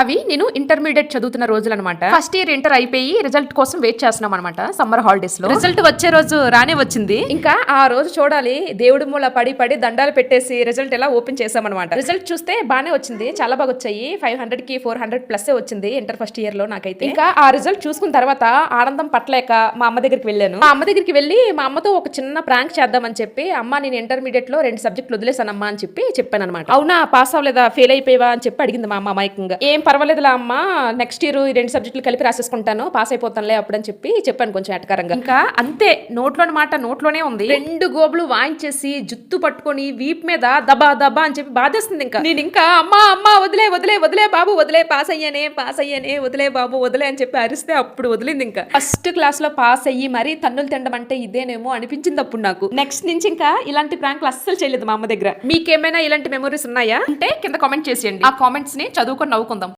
అవి నేను ఇంటర్మీడియట్ చదువుతున్న రోజులు అనమాట ఫస్ట్ ఇయర్ ఇంటర్ అయిపోయి రిజల్ట్ కోసం వెయిట్ చేస్తున్నాం అనమాట సమ్మర్ హాలిడేస్లో. రిజల్ట్ వచ్చే రోజు రానే వచ్చింది. ఇంకా ఆ రోజు చూడాలి దేవుడి మూల పడి పడి దండాలు పెట్టేసి రిజల్ట్ ఎలా ఓపెన్ చేసామన్నమాట. రిజల్ట్ చూస్తే బానే వచ్చింది చాలా బాగా వచ్చాయి. ఫైవ్ హండ్రెడ్కి ఫోర్ హండ్రెడ్ ప్లస్ వచ్చింది ఇంటర్ ఫస్ట్ ఇయర్లో నాకైతే. ఇంకా ఆ రిజల్ట్ చూసుకున్న తర్వాత ఆనందం పట్టలేక మా అమ్మ దగ్గరికి వెళ్ళాను. మా అమ్మ దగ్గరికి వెళ్ళి మా అమ్మతో ఒక చిన్న ప్రాంక్ చేద్దామని చెప్పి అమ్మ నేను ఇంటర్మీడియట్లో రెండు సబ్జెక్టులు వదిలేసానమ్మా అని చెప్పి చెప్పాను అనమాట అవునా పాస్ అవ్వలేదా ఫెయిల్ అయిపోయావా అని చెప్పి అడిగింది మా అమ్మ అమాయకంగా. ఏం పర్వాలేదులా అమ్మ. నెక్స్ట్ ఇయర్ ఈ రెండు సబ్జెక్టులు కలిపి రాసేసుకుంటాను. పాస్ అయిపోతానులే అప్పుడు అని చెప్పి చెప్పాను కొంచెం ఎటకారంగా. ఇంకా అంతే నోట్లోని మాట నోట్లోనే ఉంది. రెండు గోబులు వాయించేసి జుత్తు పట్టుకొని వీప్ మీద దబా దబా అని చెప్పి బాధేస్తుంది ఇంకా. నేను ఇంకా అమ్మా అమ్మా వదిలే వదిలే వదిలే బాబు వదిలే పాస్ అయ్యానే పాస్ అయ్యానే వదిలే బాబు వదిలే అని చెప్పి అరిస్తే అప్పుడు వదిలింది ఇంకా. ఫస్ట్ క్లాస్లో పాస్ అయ్యి మరీ తన్నులు తినడం అంటే ఇదేనేమో అనిపించింది అప్పుడు నాకు. నెక్స్ట్ నుంచి ఇంకా ఇలాంటి ప్రాంక్లు అస్సలు చేయలేదు మా అమ్మ దగ్గర. మీకేమైనా ఇలాంటి మెమరీస్ ఉన్నాయా? అంటే కింద కామెంట్ చేసేయండి. ఆ కామెంట్స్ని చదువుకొని నవ్వుకుందాం.